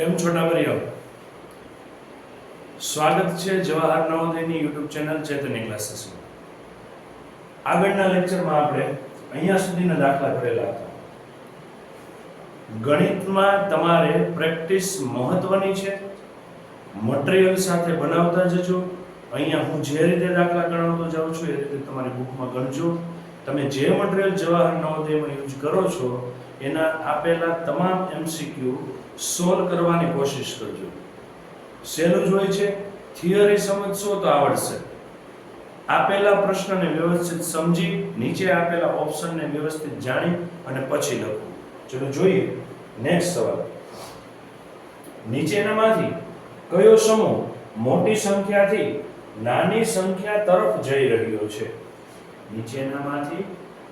કેમ છોટા ભાઈઓ સ્વાગત છે જવાહર નવોદયની યુટ્યુબ ચેનલ ચેતની ક્લાસીસમાં આગળના લેક્ચરમાં આપણે અહીંયા સુધીના દાખલા કરેલા હતા. ગણિતમાં તમારે પ્રેક્ટિસ મહત્વની છે. મટીરિયલ સાથે બનાવતા જજો. અહીંયા હું જે રીતે દાખલા ગણાવતો જાઉં છું એ રીતે તમારી બુકમાં ગણજો. તમે જે મટીરિયલ જવાહર નવોદયમાં યુઝ કરો છો એના આપેલા તમામ એમસીક્યુ સોલ્વ કરવાની કોશિશ કરજો. સહેલું જ હોય છે થિયરી સમજશો તો આવડશે. આપેલા પ્રશ્નને વ્યવસ્થિત સમજી, નીચે આપેલા ઓપ્શનને વ્યવસ્થિત જાણી અને પછી લખો. ચલો જોઈએ નેક્સ્ટ સવાલ. નીચેનામાંથી કયો સમૂહ મોટી સંખ્યાથી નાની સંખ્યા તરફ જઈ રહ્યો છે? નીચેનામાંથી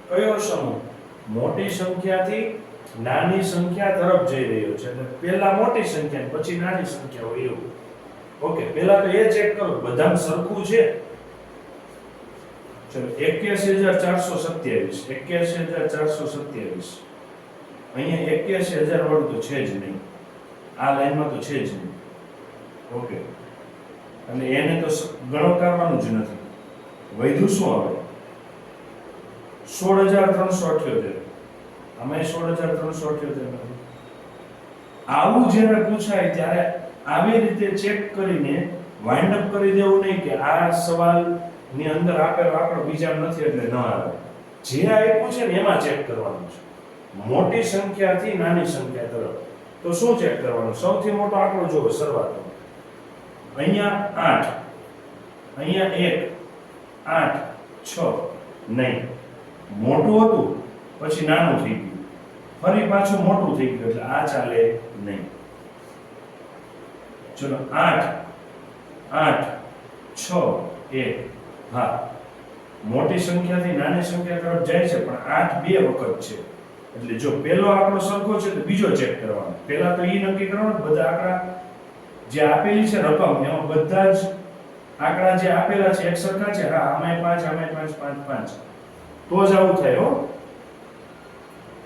કયો સમૂહ મોટી સંખ્યાથી નાની સંખ્યા તરફ જઈ રહ્યો છે એટલે પહેલા મોટી સંખ્યા પછી નાની સંખ્યા હોય એવું. ઓકે, પહેલા તો એ ચેક કરો, બધામાં સરખું છે? ચલો, એક્યાસી હજાર ચારસો સત્યાવીસ, એક્યાસી હજાર ચારસો સત્યાવીસ. અહીંયા એક્યાસી હજાર વાળું તો છે જ નહીં. આ લાઈનમાં તો છે જ નહીં. ઓકે. અને એને તો ગણો કરવાનું જ નથી. વૈધું શું આવે સોળ હજાર ત્રણસો અઠ્યોતેર. અમે સોળ હજાર ત્રણસો અઠ્યોતેર આવું જ્યારે પૂછાય ત્યારે આવી રીતે ચેક કરીને વાઇન્ડ અપ કરી દેવું નહીં કે આ સવાલની અંદર આપેલો આંકડો બીજા નથી એટલે ન આવે. જે આપ્યું છે ને એમાં ચેક કરવાનું છે. મોટી સંખ્યાથી નાની સંખ્યા તરફ. તો શું ચેક કરવાનું? સૌથી મોટો આંકડો જોવો શરૂઆતનો અહીંયા આઠ, અહીંયા એક, આઠ, છ, નહીં. મોટું હતું, પછી નાનું થઈ ગયું. ફરી પાછું મોટું થઈ ગયું એટલે આ ચાલે નહીં. ચલો, આઠ આઠ, છ, એક, હા. મોટી સંખ્યાથી નાની સંખ્યા તરફ જાય છે, પણ આઠ બે વખત છે. એટલે જો પહેલો આંકડો સરખો છે, તો બીજો ચેક કરવાનો. પહેલા તો એ નક્કી કરવાનું બધા આંકડા જે આપેલી છે રકમ, એમાં બધા જ આંકડા જે આપેલા છે, એક સરખા છે? હા, આમાંય પાંચ આમાંય પાંચ પાંચ પાંચ. તો જ આવું થાય, હો.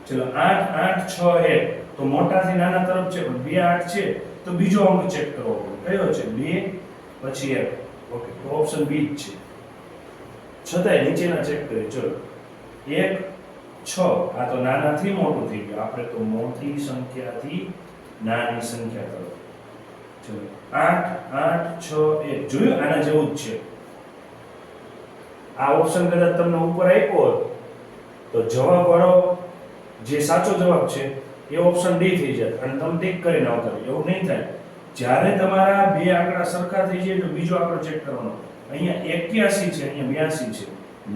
ચલો, આઠ આઠ, છ, એક. તો મોટાથી નાના તરફ છે, પણ બે, આઠ છે, તો બીજો અંક ચેક કરવો પડે. કયો છે? બે, પછી એક. ઓકે તો ઓપ્શન બી છે. છતાંય નીચેના ચેક કરીએ. ચલો, એક, છ. આ તો નાનાથી મોટું થઈ ગયું. આપણે તો મોટી સંખ્યાથી નાની સંખ્યા તરફ. ચલો, આઠ આઠ, છ, એક. જોયું? આના જેવું જ છે. આ ઓપ્શન કદાચ તમને ઉપર આપ્યો હોત તો જવાબ વાળો જે સાચો જવાબ છે, એ ઓપ્શન ડી થઈ જાય અને તમે ટીક કરીને આવતા એવું નહીં થાય. જ્યારે તમારા બે આંકડા સરખા થઈ જાય તો બીજો આંકડો ચેક કરવાનો. અહીંયા એક્યાસી છે, અહીંયા બ્યાસી છે.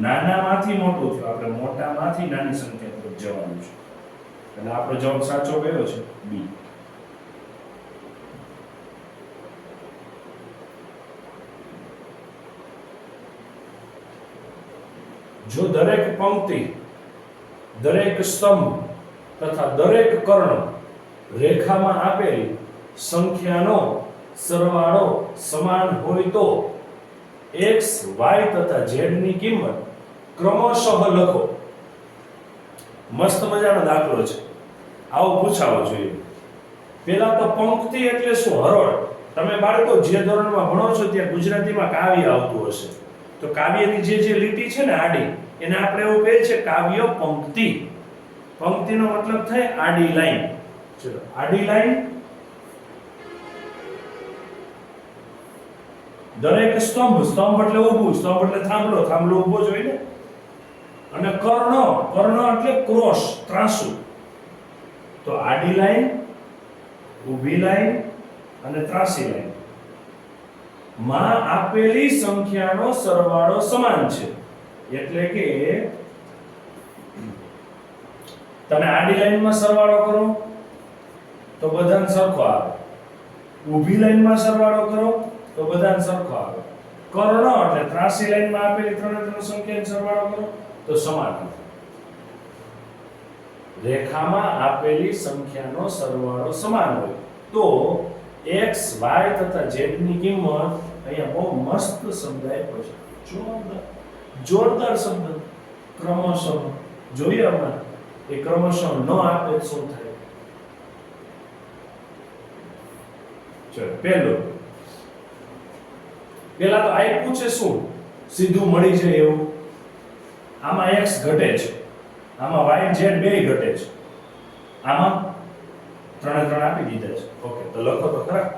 નાનામાંથી મોટું થયું. આપણે મોટામાંથી નાની સંખ્યા તરફ જવાનું છે. એટલે આપણો જવાબ સાચો કયો છે? બી જો દરેક પંક્તિ દરેક સ્તંભ તથા દરેક કર્ણ રેખામાં આપેલી સંખ્યાનો, સરવાળો સમાન હોય તો x, y તથા z ની કિંમત ક્રમશઃ લખો. મસ્ત મજાનો દાખલો છે. આવો પૂછાવો જોઈએ. પેલા તો પંક્તિ એટલે શું? હરોળ. તમે બાળકો જે ધોરણમાં ભણો છો ત્યાં ગુજરાતીમાં કાવ્ય આવતું હશે. તો કાવ્યની જે જે લીટી છે ને આડી એને આપણે એવું કહે છે કાવ્ય પંક્તિ. પંક્તિનો મતલબ થાય આડી લાઈન. ચલો, આડી લાઈન. દરેક સ્તંભ સ્તંભ એટલે ઊભું, સ્તંભ એટલે થાંભલો થાંભલો ઊભો જોઈએ અને કર્ણ કર્ણ એટલે ક્રોસ, ત્રાસુ. તો આડી લાઈન, ઊભી લાઈન અને ત્રાસી લાઈન. માં આપેલી સંખ્યાનો સરવાળો સમાન છે. એટલે કે તમે આડી લાઈનમાં સરવાળો કરો, તો બધાને સરખો આવે. ઊભી લાઈનમાં સરવાળો કરો, તો બધાને સરખો આવે. કર્ણ એટલે ત્રાસી લાઈનમાં આપેલી ત્રણે ત્રણ સંખ્યાનો સરવાળો કરો, તો સમાન રેખામાં આપેલી સંખ્યાનો સરવાળો સમાન હોય. તો x, y તથા z ની કિંમત અહીંયા બહુ મસ્ત સમજાય પછી. જોરદાર જોરદાર સંબંધ ક્રમશઃ જોઈએ હમણાં એ ક્રમશઃ ન આપે શું થાય? ચલો, પહેલો. પેલા તો આપ્યું છે શું? સીધું મળી જાય એવું. આમાં એક્સ ઘટે છે. આમાં વાય ઝેડ બે ઘટે છે. આમાં ત્રણે ત્રણ આપી દીધા છે. ઓકે, તો લખો તો ખરા.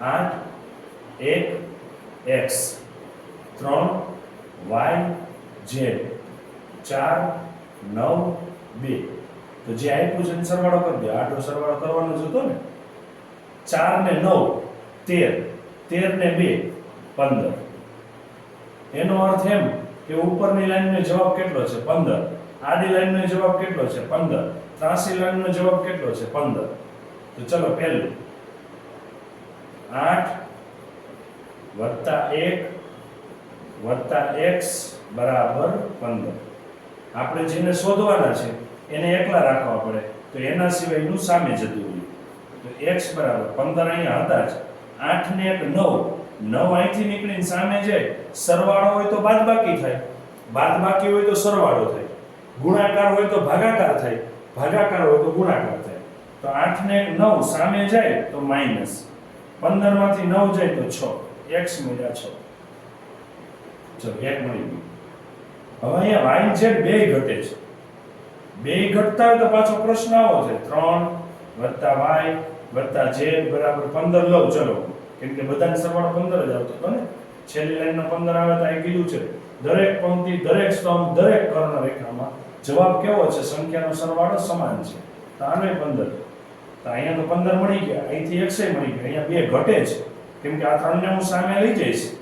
આઠ એક x ત્રણ વાય ઝેડ ચાર નવ બે. તો જે આપ્યું છે સરવાળો કરી દો. આટલો સરવાળો કરવાનો જ હતો ને. ચાર ને નવ, તેર. તેર ને બે, પંદર. એનો અર્થ એમ કે ઉપરની લાઈનનો જવાબ કેટલો છે? પંદર. આડી લાઈનનો જવાબ કેટલો છે? પંદર. ત્રાસી લાઈનનો જવાબ કેટલો છે? પંદર. તો ચલો પહેલું. આઠ વત્તા એક વત્તા એક્સ બરાબર પંદર. આપણે જેને શોધવાના છે, એને એકલા રાખવા પડે. તો એના સિવાયનું સામે જતું રહ્યું. તો એક્સ બરાબર પંદર અહીંયા હતા જ. આઠ ને એક નવ. નવ અહીંથી નીકળીને સામે જાય. સરવાળો હોય તો બાદબાકી થાય. બાદબાકી હોય તો સરવાળો થાય. ગુણાકાર હોય તો ભાગાકાર થાય. ભાગાકાર હોય તો ગુણાકાર થાય. તો આઠ ને નવ સામે જાય તો માઇનસ પંદરમાંથી નવ જાય તો છ. એક્સ મળ્યા છ. ચલો, એક મળી ગયું. હવે અહીંયા વાઇન છે બે ઘટે છે. બે ઘટતા હોય તો પાછો પ્રશ્ન આવો છે. ત્રણ વત્તા વાય વત્તા ઝેડ બરાબર પંદર લઉં, ચલો. કેમ કે બધાને સરવાળો પંદર જ આવતો હતો ને. છેલ્લી લાઈનનો પંદર આવે તો અહીં કીધું છે. દરેક પંક્તિ, દરેક સ્તંભ, દરેક કર્ણ રેખામાં જવાબ કેવો છે? સંખ્યાનો સરવાળો સમાન છે. તો આને પંદર. તો અહીંયા તો પંદર મળી ગયા. અહીંથી એકસે મળી ગયા. અહીંયા બે ઘટે છે. કેમ કે આ ત્રણને હું સામે લઈ જઈશ.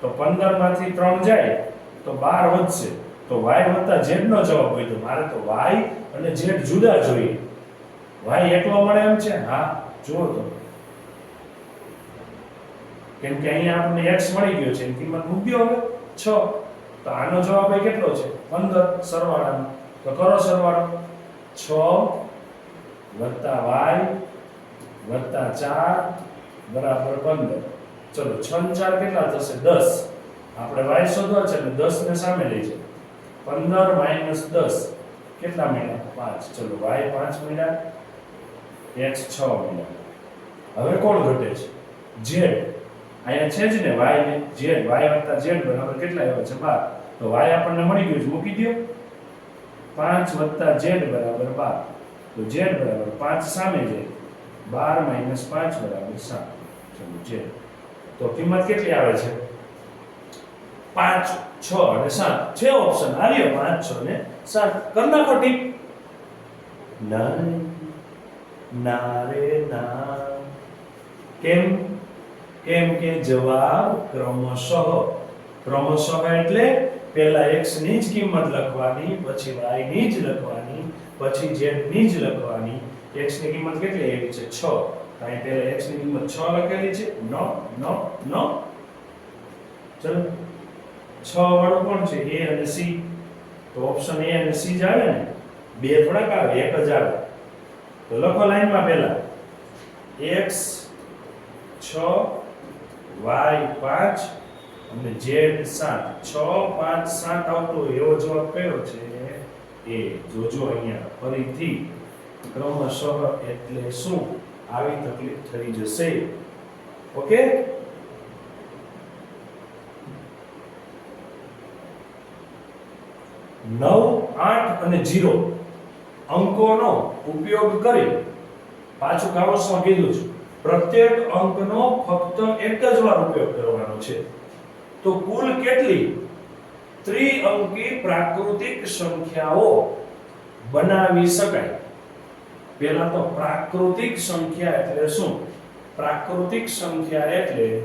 તો પંદરમાંથી ત્રણ જાય, તો બાર વધશે. તો વાય વત્તા ઝેડ નો જવાબ હોય તો મારે તો વાય અને ઝેડ જુદા જોઈએ. વાય એકલો મળે એમ છે? હા, જુઓ તો. કેમ કે અહીંયા આપણને x મળી ગયો છે કિંમત મૂક્યો હવે. 6 તો આનો જવાબ કેટલો છે? 15 સરવાળાનો. તો કરો સરવાળો. 6 વત્તા y વત્તા 4 બરાબર 15 ચલો 6 ને 4 કેટલા થશે? 10 આપણે y શોધવા છે એટલે 10 ને સામે લઈ છે 15 માઇનસ 10 કેટલા મળ્યા? 5 ચલો y 5 મળ્યા. x 6 મળ્યા. હવે કોણ ઘટે છે? z અહીંયા છે જ ને y ને z y z બરાબર કેટલા આવ્યા છે? 12 તો y આપણને મળી ગયું છે. મૂકી દો 5 વત્તા z બરાબર 12 તો z બરાબર 5 સામે જાય. 12 માઇનસ 5 બરાબર 7 ચલો z તો કિંમત કેટલી આવે છે? 5 6 અને સાત. છે ઓપ્શન આવ્યો 5 6 ને સાત. કરી નાખો ટીક ના ના. રે ના કેમ? કેમ કે જવાબ ક્રમશઃ. ક્રમશઃ એટલે પહેલા x ની જ કિંમત લખવાની પછી y ની જ લખવાની પછી z ની જ લખવાની. x ની કિંમત કેટલી? આવી છે 6 અહીં પહેલા x ની કિંમત 6 લખેલી છે. નો નો નો. ચલો. 6 વાળો કોણ છે? A અને c. તો ઓપ્શન a અને c જ આવે ને? બે થોડાક આવે, એક જ આવે. તો લખો લાઈનમાં પહેલા. X 6 y 5 અને z 7 6 5 7 આવતો એવો જવાબ કયો છે? એ જોજો અહીંયા ફરીથી. ક્રમશઃ એટલે શું? આવી તકલીફ થઈ જશે. ઓકે? નવ, આઠ અને જીરો અંકોનો ઉપયોગ કરી પાછું કાવસમાં કીધું છે. પ્રત્યેક અંકનો ફક્ત એક જ વાર ઉપયોગ કરવાનો છે. તો કુલ કેટલી? ત્રિઅંકી પ્રાકૃતિક સંખ્યાઓ બનાવી શકાય. પહેલા તો પ્રાકૃતિક સંખ્યા એટલે શું? પ્રાકૃતિક સંખ્યા એટલે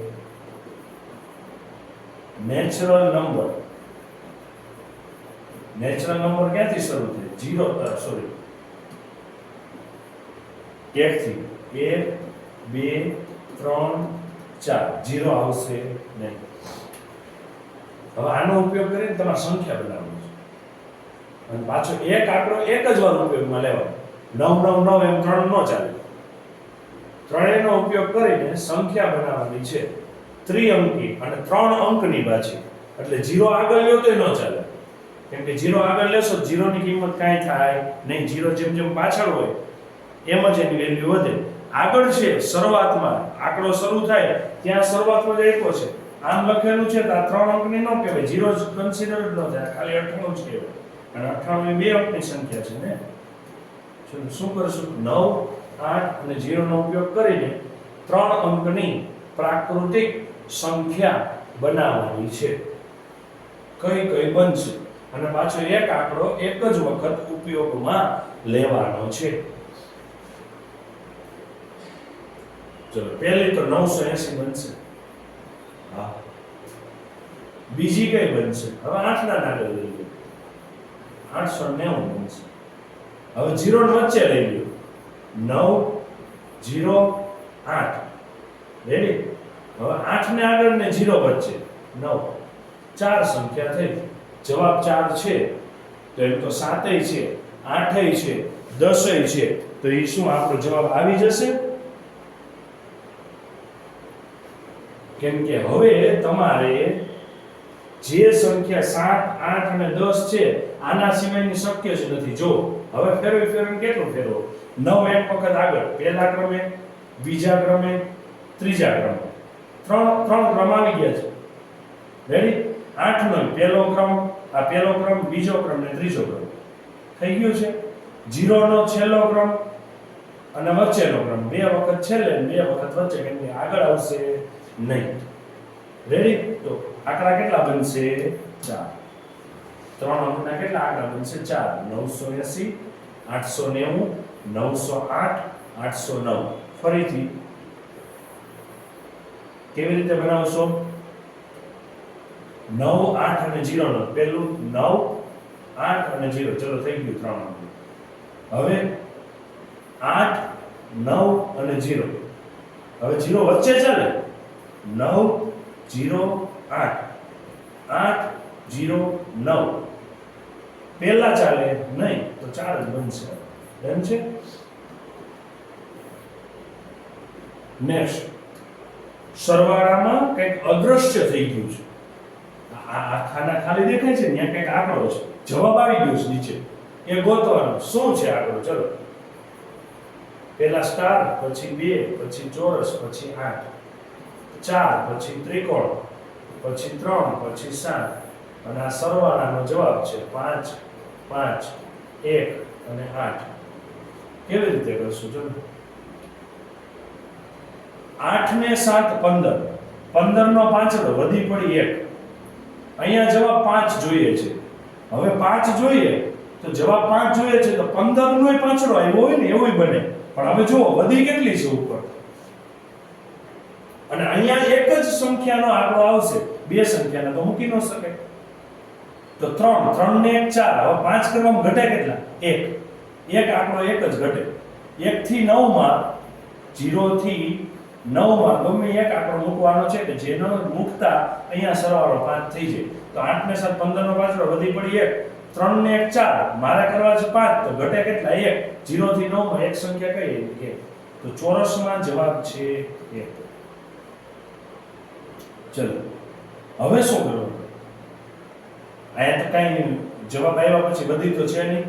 નેચરલ નંબર નેચરલ નંબર ક્યાંથી શરૂ થાય? જીરો સોરી એક થી એક, બે, ત્રણ, ચાર. જીરો આવશે નહીં. હવે આનો ઉપયોગ કરીને તમારે સંખ્યા બનાવવાની છે. અને પાછો એક આંકડો એક જ વાર ઉપયોગમાં લેવાનો. નવ નવ નવ એમ ત્રણ નો ચાલે. ત્રણેયનો ઉપયોગ કરીને સંખ્યા બનાવવાની છે. ત્રિઅંકી અને ત્રણ અંકની પાછી એટલે જીરો આગળ લ્યો તો ન ચાલે. કેમ કે જીરો આગળ લેશો જીરોની કિંમત કાંઈ થાય નહીં. જીરો જેમ જેમ પાછળ હોય, એમ જ એની વેલ્યુ વધે. આગળ છે શરૂઆતમાં. આંકડો શરૂ થાય, ત્યાં શરૂઆતમાં જ એકો છે. આમ લખેલું છે તો આ ત્રણ અંકની ન કહેવાય. જીરો કન્સિડર ન થાય. ખાલી અઠાણું જ કહેવાય. અને અઠાણું બે અંકની સંખ્યા છે ને? શું કરશું? નવ, આઠ અને જીરોનો ઉપયોગ કરીને ત્રણ અંકની પ્રાકૃતિક સંખ્યા બનાવવાની છે. કઈ કઈ બનશે? અને પાછો એક આંકડો એક જ વખત ઉપયોગમાં લેવાનો છે. ચલો, પહેલી તો 980 બનશે. હા. બીજી કઈ બનશે? હવે આઠના નાગે લઈ લો 890 બનશે. હવે જીરો વચ્ચે લઈ લો 9 0 8 રેડી હવે 8 ને આગળ ને જીરો વચ્ચે. નવ. ચાર સંખ્યા થઈ જવાબ ચાર છે. તો એમ તો સાતય છે. આઠય છે. દસય છે. તો એ શું આપણો જવાબ આવી જશે? કેમ કે હવે તમારે જે સંખ્યા સાત, આઠ અને દસ છે, આના સિવાયની શક્ય જ નથી. જો હવે ફેરવી ફેરવીને કેટલું ફેરવો? નવ એક વખત આગળ, પહેલા ક્રમે, બીજા ક્રમે, ત્રીજા ક્રમે. ત્રણ ત્રણ ક્રમ આવી ગયા છે. રેડી આઠ નો પહેલો ક્રમ, આ પહેલો ક્રમ, બીજો ક્રમ ને ત્રીજો ક્રમ. થઈ ગયો છે? જીરો નો છેલ્લો ક્રમ અને વચ્ચેનો ક્રમ. બે વખત છેલ્લે બે વખત વચ્ચે, કેમ કે આગળ આવશે નહીં. રેડી તો આંકડા કેટલા બનશે? ચાર. ત્રણ અંકના કેટલા? આંકડા બનશે ચાર. નવસો એસી, આઠસો નેવું, નવસો આઠ, આઠસો નવ. ફરીથી કેવી રીતે બનાવશો? નવ, આઠ અને જીરો નો. પહેલું નવ, આઠ અને જીરો. ચલો, થઈ ગયું ત્રણ અંક. હવે આઠ, નવ અને જીરો. હવે જીરો વચ્ચે ચાલે. નવ, જીરો, આઠ. આઠ, જીરો નવ. પહેલા ચાલે નહીં, તો ચાર જ બનશે. એમ છે? નેક્સ્ટ સરવાળામાં કંઈક અદ્રશ્ય થઈ ગયું છે. આ ખાના ખાલી દેખાય છે ત્યાં કંઈક આંકડો છે. જવાબ આવી ગયો છે નીચે. એ ગોતવાનો. શું છે આંકડો? ચલો. પહેલા સ્ટાર પછી બે, પછી ચોરસ, પછી આઠ. ચાર, પછી ત્રિકોણ, પછી ત્રણ, પછી સાત. અને આ સરવાળાનો જવાબ છે પાંચ પાંચ, એક અને આઠ. કેવી રીતે કરશું જો? આઠ ને સાત પંદર. પંદર નો પાંચડો વધી પડી એક. અહીંયા જવાબ પાંચ જોઈએ છે. હવે પાંચ જોઈએ, તો જવાબ પાંચ જોઈએ છે, તો પંદર નો પાંચડો આવ્યો હોય ને એવું બને. પણ હવે જુઓ, વધી કેટલી છે ઉપર? અને અહીંયા એક જ સંખ્યાનો આંકડો આવશે. બે સંખ્યાના તો મૂકી ન શકે તો ત્રણ ત્રણ ને એક ચાર. હવે પાંચ કરવામાં ઘટે કેટલા? એક. એક આંકડો એક જ ઘટે. એક થી નવમાં જીરો થી નવમાં ગમે એક આંકડો મૂકવાનો છે કે જેનો મૂકતા, અહીંયા સરવાળો પાંચ થઈ જાય. તો આઠ ને સાત પંદર નો પાછળ વધી પડી એક. ત્રણ ને એક ચાર. મારે કરવા છે પાંચ. તો ઘટે કેટલા? એક. જીરો થી નવમાં એક સંખ્યા કઈ એક. તો ચોરસમાં જવાબ છે એક. ચલો. હવે શું કરવાનું? અહીંયા તો કઈ જવાબ આવ્યા પછી બધી તો છે નહીં.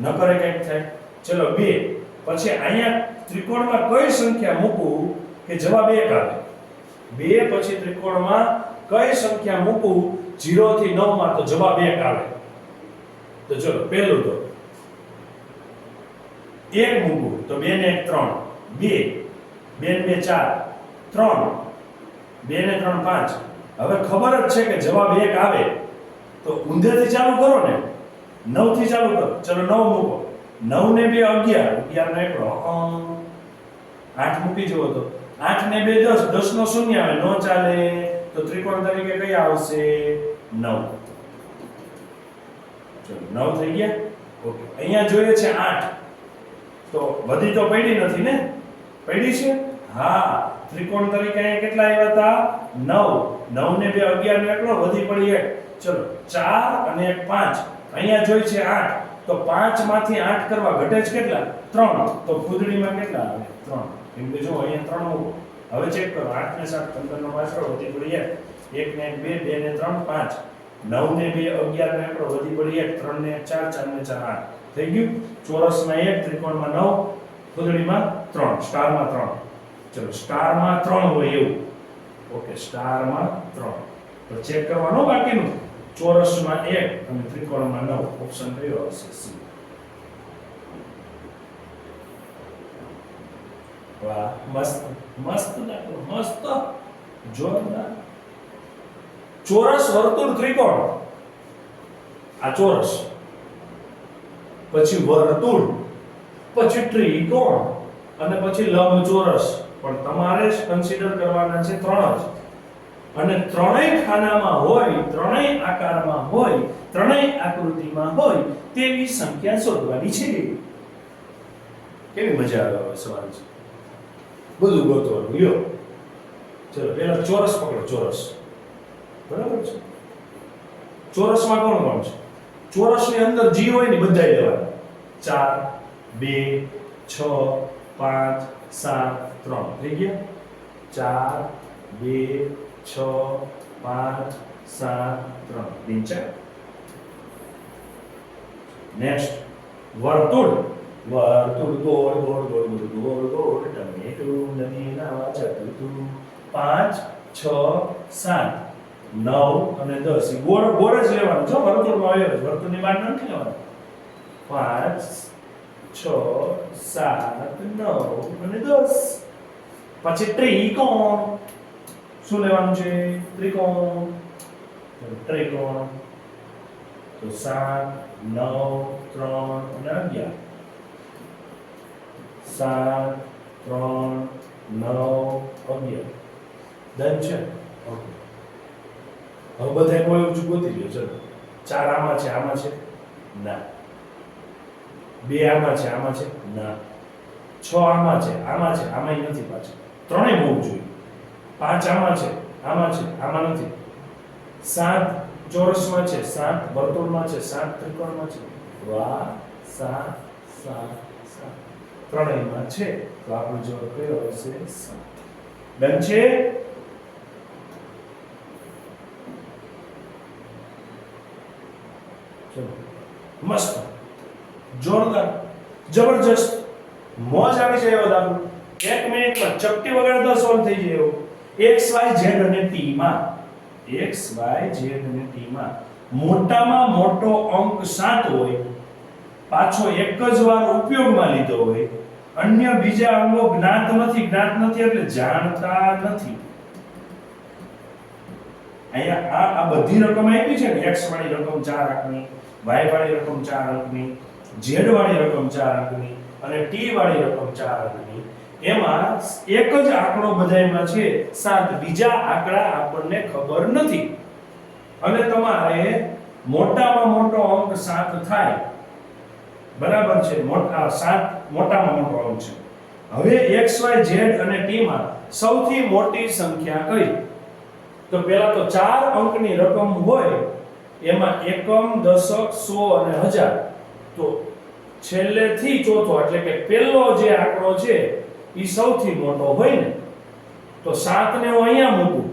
ન કરે કંઈક થાય. ચલો, બે. પછી અહીંયા ત્રિકોણમાં કઈ સંખ્યા મૂકવું કે જવાબ એક આવે? બે પછી ત્રિકોણમાં કઈ સંખ્યા મૂકવું 0 થી 9 માં તો જવાબ એક આવે. તો ચલો, પહેલું તો એક મૂકવું તો બે ને એક ત્રણ. બે. બે ને બે ચાર. ત્રણ. બે ને ત્રણ પાંચ. હવે ખબર જ છે કે જવાબ એક આવે. તો ઊંધેથી ચાલુ કરો ને. નવથી ચાલુ કરો. ચલો નવ મૂકો. નવ ને બે અગિયાર. અગિયાર ને એકડો. આઠ મૂકી જવો તો. આઠ ને બે દસ. દસ નો શૂન્ય આવે. નો ચાલે. તો ત્રિકોણ તરીકે કઈ આવશે? નવ. ચલો, નવ થઈ ગયા? ઓકે. અહીંયા જોઈએ છે આઠ. તો વધી તો પડી નથી ને? પડી છે? હા. ત્રિકોણ તરીકે અહીંયા કેટલા આવ્યા હતા? નવ. નવ ને બે અગિયાર ને એકડો. વધી પડી એક. ચલો, ચાર અને પાંચ. અહીંયા જોઈ છે આઠ. તો પાંચમાંથી આઠ કરવા ઘટે જ કેટલા? ત્રણ. તો ફૂદડીમાં કેટલા આવે? ત્રણ. કેમ કે જો, અહીંયા ત્રણ મૂકો હવે ચેક કરો. આઠ ને સાત પંદર નો પાછળ વધી પડી એક. એક ને બે બે ને ત્રણ, પાંચ. નવ ને બે, અગિયાર ને આપણો વધી પડી એક. ત્રણ ને ચાર ચાર ને ચાર, આઠ. થઈ ગયું? ચોરસમાં એક, ત્રિકોણમાં નવ ફૂદડીમાં ત્રણ. સ્ટારમાં ત્રણ. ચલો, સ્ટારમાં ત્રણ હોય એવું. ઓકે, સ્ટારમાં ત્રણ. તો ચેક કરવાનો બાકીનું. ચોરસમાં એક અને ત્રિકોણમાં નવ. ઓપ્શન કયો હશે સી વાહ, મસ્ત મસ્ત દાખલો મસ્ત. જોરદાર. ચોરસ, વર્તુળ, ત્રિકોણ. આ ચોરસ. પછી વર્તુળ, પછી ત્રિકોણ, અને પછી લંબચોરસ. પણ તમારે જ કન્સિડર કરવાના છે ત્રણ જ. અને ત્રણેય ખાનામાં હોય, ત્રણેય આકારમાં હોય, ત્રણેય આકૃતિમાં હોય, તેવી સંખ્યા શોધવાની છે. કેવી મજા આવે સવાલ છે? બધું ગોતવાનું, લ્યો. ચલો પેલા ચોરસ પકડો, ચોરસ. બરાબર છે? ચોરસમાં કોણ કોણ છે? ચોરસની અંદર જી હોય ને બધા લેવાના. ચાર, બે, છ, પાંચ, સાત, ત્રણ. થઈ ગયા? ચાર, બે છ પાંચ સાત, ત્રણ. નીચે નેક્સ્ટ વર્તુળ. વર્તુળ ગોળ ગોળ ગોળ ગોળ ગોળ ગોળ. ટમેટું નદી નાવા ચતુર્થું પાંચ, છ, સાત. નવ અને દસ. ગોળ ગોળ જ લેવાનું. છો વર્તુળમાં આવ્યો છે, વર્તુળની બહાર નથી લેવાનું. પાંચ, છ, સાત, નવ અને દસ. પછી ત્રિકોણ. શું લેવાનું છે? ત્રિકોણ. ત્રિકોણ. તો સાત, નવ, ત્રણ અને અગિયાર. સાત, ત્રણ, નવ, અગિયાર. ડન છે? ઓકે હવે બધા કોઈ ઊંચું ગોતી લ્યો ચલો. ચાર આમાં છે. આમાં છે? ના. બે આમાં છે. આમાં છે? ના. છ આમાં છે. આમાં છે. આમાંય નથી પાછળ ત્રણેય બહુ જોઈએ. પાંચ આમાં છે આમાં છે, આમાં નથી. સાત ચોરસમાં છે, સાત વર્તુળમાં છે, સાત ત્રિકોણમાં છે. વાહ સાત સાત સાત ત્રણેયમાં છે. તો આપણો જવાબ કયો હશે સાત. ડન છે? મસ્ત. જોરદાર. જબરજસ્ત. મોજ આવી જાય એવો દાખલો. એક મિનિટમાં ચપટી વગાડતા સોલ્વ થઈ જાય એવો. એક્સ વાય ઝેડ અને ટી માં એક્સ વાય ઝેડ અને ટી માં મોટામાં મોટો અંક સાત હોય, પાછો એક જ વાર ઉપયોગમાં લીધો હોય, અન્ય બીજા અંગો જ્ઞાત નથી જ્ઞાત નથી એટલે જાણતા નથી. અહીંયા આ આ બધી રકમ આપી છે ને x વાળી રકમ 4 અંકની y વાળી રકમ 4 અંકની z વાળી રકમ 4 અંકની અને t વાળી રકમ 4 અંકની. એમાં એક જ આંકડો બધાયમાં છે. સાત. બીજા આંકડા આપણને ખબર નથી. અને તમારે મોટામાં મોટો અંક સાત થાય. બરાબર છે. મોટા સાત મોટામાં મોટો અંક છે. હવે x y z અને t માં સૌથી મોટી સંખ્યા કઈ? તો પહેલા તો ચાર અંકની રકમ હોય, એમાં એકમ, દશક, સો અને હજાર. તો છેલ્લેથી ચોથો, એટલે કે પહેલો જે આંકડો છે એ સૌથી મોટો હોય ને, તો સાત ને હું અહીંયા મૂકું.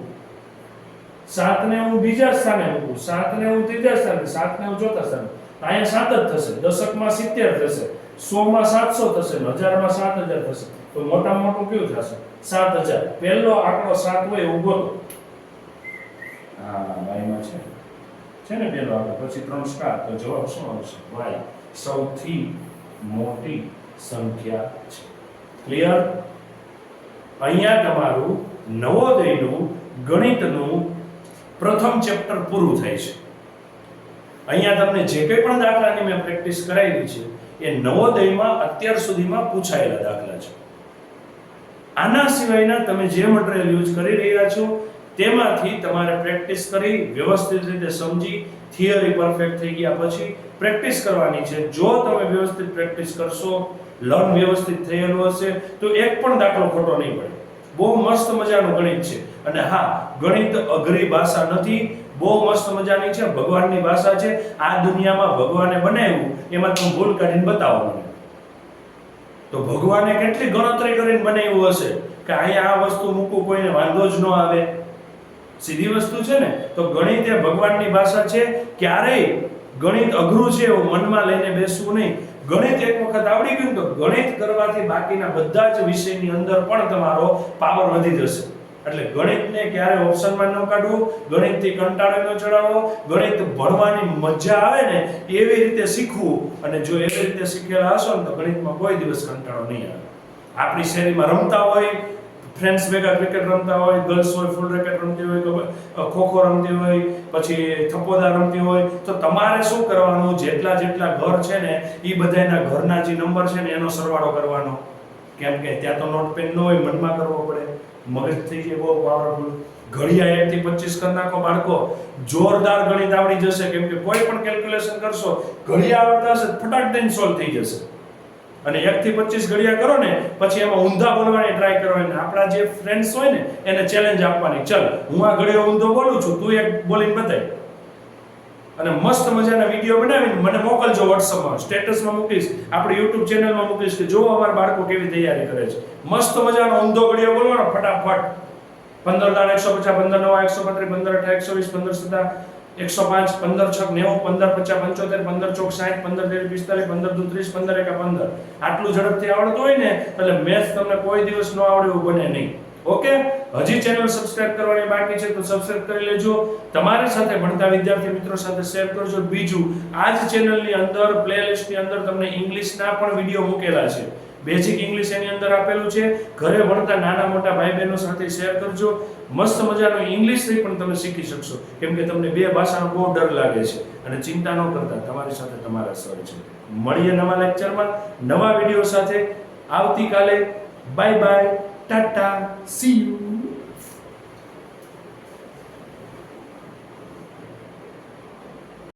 સાત ને હું બીજા સ્થાને મૂકું. સાત ને હું ત્રીજા સ્થાને સાત ને હું ચોથા સ્થાને. અહીંયા સાત જ થશે. દશકમાં સિત્તેર થશે. સો માં સાતસો થશે ને હજારમાં સાત હજાર થશે. તો મોટામાં મોટું કયું થશે? સાત હજાર. પહેલો આંકડો સાત હોય એવું ગોતો હા, વાયમાં છે. છે ને પેલો આંકડો? પછી ત્રણ સ્ટાર. તો જવાબ શું આવશે? વાય. સૌથી મોટી સંખ્યા છે. ક્લિયર અહીંયા તમારું નવોદયનું ગણિતનું પ્રથમ ચેપ્ટર પૂરું થાય છે. અહીંયા તમને જે કંઈ પણ દાખલાની મેં પ્રેક્ટિસ કરાવી છે, એ નવોદયમાં અત્યાર સુધીમાં પૂછાયેલા દાખલા છે. આના સિવાયના તમે જે મટીરિયલ યુઝ કરી રહ્યા છો, તેમાંથી તમારે પ્રેક્ટિસ કરી વ્યવસ્થિત રીતે સમજી થિયરી પરફેક્ટ થઈ ગયા પછી પ્રેક્ટિસ કરવાની છે. જો તમે વ્યવસ્થિત પ્રેક્ટિસ કરશો લર્ન વ્યવસ્થિત થયેલું હશે, તો એક પણ દાખલો ખોટો નહીં પડે. બહુ મસ્ત મજાનું ગણિત છે. અને હા, ગણિત અઘરી ભાષા નથી, બહુ મસ્ત મજાની છે, ભગવાનની ભાષા છે. આ દુનિયામાં ભગવાને બનાવ્યું, એમાં તમે ભૂલ કાઢીને બતાવો તો ભગવાને કેટલી ગણતરી કરીને બનાવ્યું હશે કે અહીંયા આ વસ્તુ મૂકવું કોઈને વાંધો જ ન આવે. સીધી વસ્તુ છે ને, તો ગણિત એ ભગવાનની ભાષા છે, ક્યારેય ગણિત અઘરું છે એવું મનમાં લઈને બેસવું નહીં. ગણિત એક વખત આવડી ગયું તો ગણિત કરવાથી બાકીના બધા જ વિષયની અંદર પણ તમારો પાવર વધી જશે. એટલે ગણિતને ક્યારે ઓપ્શનમાં ન કાઢવું, ગણિતથી કંટાળો ન ચડાવવો, ગણિત ભણવાની મજા આવે ને, એવી રીતે શીખવું. અને જો એવી રીતે શીખેલા હશો ને, તો ગણિતમાં કોઈ દિવસ કંટાળો નહીં આવે. આપણી શેરીમાં રમતા હોય ફ્રેન્ડ્સ ભેગા ક્રિકેટ રમતા હોય ગર્લ્સ હોય ફૂલ રેકેટ રમતી હોય ખોખો રમતી હોય, પછી થપ્પોદા રમતી હોય, તો તમારે શું કરવાનું? જેટલા જેટલા ઘર છે ને એ બધાના ઘરના જે નંબર છે ને, એનો સરવાળો કરવાનો. કેમ કે ત્યાં તો નોટ પેન ન હોય, મનમાં કરવો પડે. મગજ થઈ જાય, બહુ પાવરફુલ ઘડિયા એક થી પચીસ કરી નાખો બાળકો. જોરદાર ગણિત આવડી જશે. કેમ કે કોઈ પણ કેલ્ક્યુલેશન કરશો ઘડિયા આવડતા હશે ફટાક દઈને સોલ્વ થઈ જશે. અને એક થી પચીસ ઘડિયા કરો ને, પછી એમાં ઊંધા બોલવાની ટ્રાય કરવાની આપણા જે ફ્રેન્ડ્સ હોય ને, એને ચેલેન્જ આપવાની. ચલ, હું આ ઘડિયો ઊંધો બોલું છું, તું એક બોલીને બતાય. અને મસ્ત મજાના વીડિયો બનાવીને મને મોકલજો વોટ્સઅપમાં સ્ટેટસમાં મૂકીશ, આપણે યુટ્યુબ ચેનલમાં મૂકીશ કે જો અમારા બાળકો કેવી તૈયારી કરે છે. મસ્ત મજાનો ઊંધો ઘડિયો બોલવાનો, ફટાફટ. પંદર દાણ એકસો પચાસ, પંદર નવા એકસો પંદર અઠા એકસો વીસ, પંદર સત્તા એકસો પાંચ, પંદર છ નેવું, પંદર, પચાસ, પંચોતેર, પંદર ચોક, સાઠ, પંદર, તેર, પિસ્તાલીસ, પંદર, દુ, ત્રીસ, પંદર, એકા, પંદર. આટલું ઝડપથી આવડતું હોય ને, એટલે મેથ્સ તમને કોઈ દિવસ ન આવડે એવું બને નહીં. ઓકે? હજી ચેનલ સબસ્ક્રાઇબ કરવાની બાકી છે, તો સબસ્ક્રાઇબ કરી લેજો. તમારી સાથે ભણતા વિદ્યાર્થી મિત્રો સાથે શેર કરજો. બીજું આ જ ચેનલની અંદર પ્લેલિસ્ટની અંદર તમને ઇંગ્લિશના પણ વીડિયો મૂકેલા છે. બેઝિક ઇંગ્લિશ એની અંદર આપેલું છે. ઘરે ભણતા નાના મોટા ભાઈ બહેનો સાથે શેર કરજો. મસ્ત મજાનો ઇંગ્લિશથી પણ તમે શીખી શકશો. કેમ કે તમને બે ભાષાનો બહુ ડર લાગે છે અને ચિંતા ન કરતા તમારી સાથે તમારા સર છે. મળીએ નવા લેક્ચરમાં નવા વીડિયો સાથે. આવતીકાલે. Bye bye tata see you